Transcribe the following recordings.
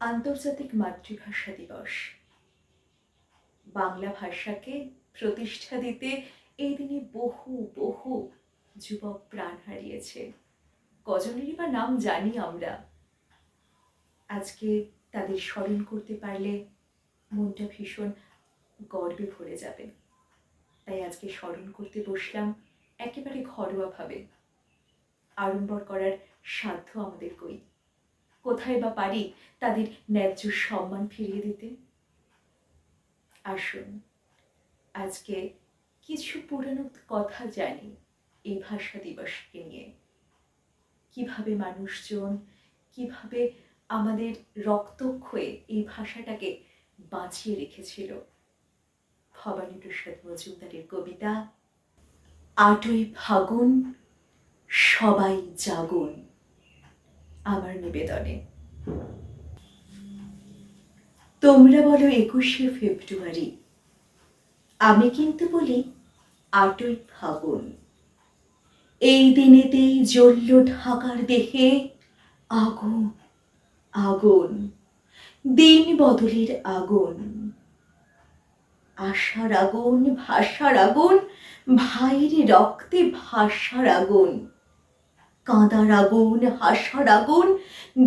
আন্তর্জাতিক মাতৃভাষা দিবস। বাংলা ভাষাকে প্রতিষ্ঠা দিতে এই দিনে বহু বহু যুবক প্রাণ হারিয়েছে। কজনেরই বা নাম জানি আমরা। আজকে তাদের স্মরণ করতে পারলে মনটা ভীষণ গর্বে ভরে যাবে। তাই আজকে স্মরণ করতে বসলাম একেবারে ঘরোয়াভাবে। আড়ম্বর করার সাধ্য আমাদের কই। কোথায় বা পারি তাদের ন্যায্য সম্মান ফিরিয়ে দিতে? আসুন, আজকে কিছু পুরানো কথা জানি এই ভাষা দিবসকে নিয়ে। কীভাবে মানুষজন, কীভাবে আমাদের রক্তক্ষয়ে এই ভাষাটাকে বাঁচিয়ে রেখেছিল? ভবানী প্রসাদ মজুমদারের কবিতা, আটই ফাগুন, সবাই জাগুন। আমার নিবেদনে। তোমরা বলো একুশে ফেব্রুয়ারি। আমি কিন্তু বলি আটই ফাগুন। এই দিনেতেই জ্বলল ঢাকার দেহে আগুন আগুন, দিন বদলের আগুন। আশার আগুন, ভাষার আগুন, ভাইয়ের রক্তে ভাষার আগুন। কাঁদার আগুন হাসার আগুন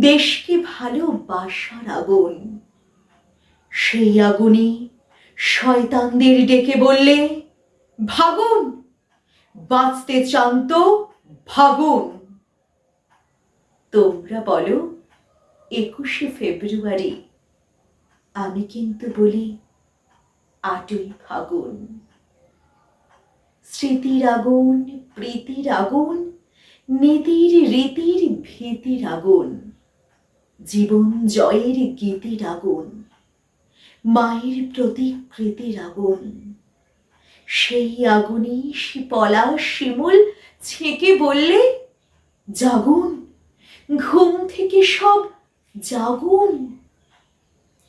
দেশকে ভালোবাসার আগুন সেই আগুনই শয়তানদের ডেকে বললে, ভাগুন, বাঁচতে চান তো ভাগুন। তোমরা বলো, একুশে ফেব্রুয়ারি, আমি কিন্তু বলি, আটই ফাগুন। স্মৃতির আগুন, প্রীতির আগুন নীতির রীতির ভীতির আগুন, জীবন জয়ের গীতির আগুন, মায়ের প্রতিকৃতির আগুন। সেই আগুনই শিপলা শিমুল ছেঁকে বললে, জাগুন, ঘুম থেকে সব জাগুন।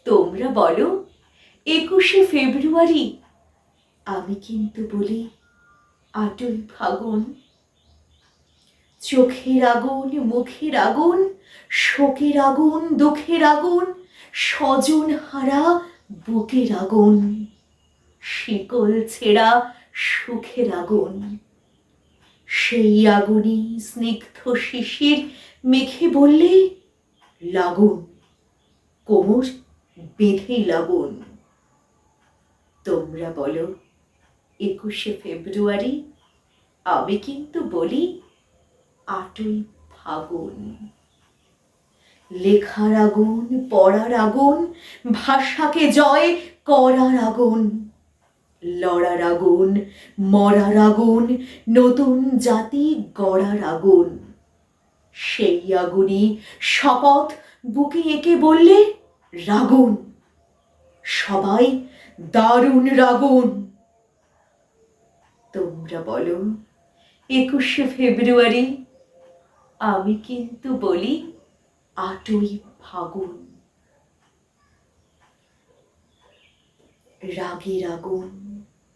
তোমরা বলো, একুশে ফেব্রুয়ারি, আমি কিন্তু বলি, আটই ফাগুন। চোখের আগুন, মুখের আগুন, শোকের আগুন, দুঃখের আগুন, স্বজন হারা বুকের আগুন, শিকল ছেঁড়া সুখের আগুন। সেই আগুনই স্নিগ্ধ শিশির মেখে বললে, লাগুন, কোমর বেঁধে লাগুন। তোমরা বলো, একুশে ফেব্রুয়ারি, আমি কিন্তু বলি আটই ফাগুন। লেখার আগুন, পড়ার আগুন, ভাষাকে জয়, করার আগুন। লড়ার আগুন, মরার আগুন, নতুন জাতি গড়ার আগুন। সেই আগুনই শপথ বুকে এঁকে বললে রাগুন। সবাই দারুণ রাগুন। তোমরা বলো, একুশে ফেব্রুয়ারি আমি কিন্তু বলি, আটই ফাগুন। রাগের আগুন,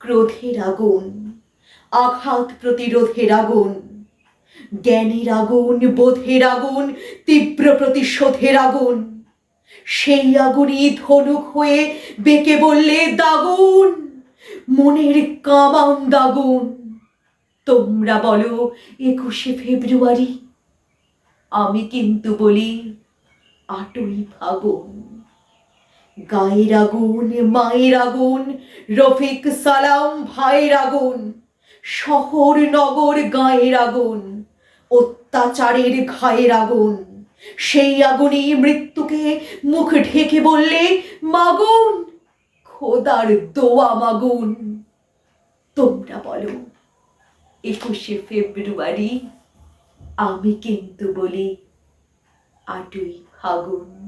ক্রোধের আগুন, আঘাত প্রতিরোধের আগুন, জ্ঞানের আগুন, বোধের আগুন, তীব্র প্রতিশোধের আগুন, সেই আগুনই ধনুক হয়ে বেঁকে বললে, দাগুন, মনের কামান দাগুন। তোমরা বলো, একুশে ফেব্রুয়ারি আমি কিন্তু বলি, আটই ফাগুন। গায়ের আগুন, মায়ের আগুন, রফিক সালাম ভাইয়ের আগুন, শহর নগর গায়ের আগুন, অত্যাচারের ঘায়ের আগুন। সেই আগুনই মৃত্যুকে মুখ ঢেকে বললে, মাগুন, খোদার দোয়া মাগুন। তোমরা বলো, একুশে ফেব্রুয়ারি আমি কিন্তু বলি আটই ফাগুন।